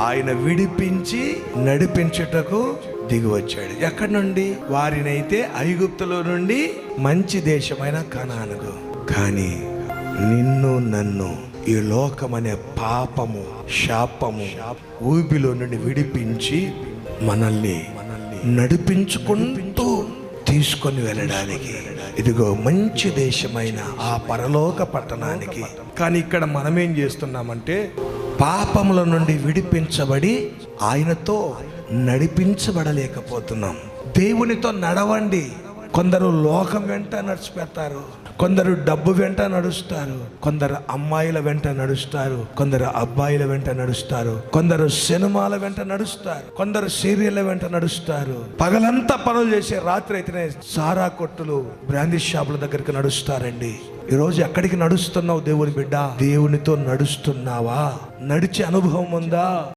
ఆయన విడిపించి నడిపించుటకు దిగివచ్చాడు. ఎక్కడి నుండి వారినైతే ఐగుప్తులో నుండి మంచి దేశమైన కనానుగు కానీ నిన్ను నన్ను ఈ లోకమనే పాపము శాపము ఊబిలో నుండి విడిపించి మనల్ని నడిపించుకుంటూ తీసుకొని వెళ్ళడానికి. ఇదిగో మంచి దేశమైన ఆ పరలోక పట్టణానికి. కానీ ఇక్కడ మనం ఏం చేస్తున్నామంటే పాపముల నుండి విడిపించబడి ఆయనతో నడిపించబడలేకపోతున్నాం. దేవునితో నడవండి. కొందరు లోకం వెంట నడిచిపెడతారు. కొందరు డబ్బు వెంట నడుస్తారు. కొందరు అమ్మాయిల వెంట నడుస్తారు. కొందరు అబ్బాయిల వెంట నడుస్తారు. కొందరు సినిమాల వెంట నడుస్తారు. కొందరు సీరియళ్ళ వెంట నడుస్తారు. పగలంతా పనులు చేసే రాత్రి అయితేనే సారా కొట్టులు బ్రాందీ షాపుల దగ్గరికి నడుస్తారండి. ఈరోజు ఎక్కడికి నడుస్తున్నావు దేవుని బిడ్డ? దేవునితో నడుస్తున్నావా? నడిచే అనుభవం ఉందా?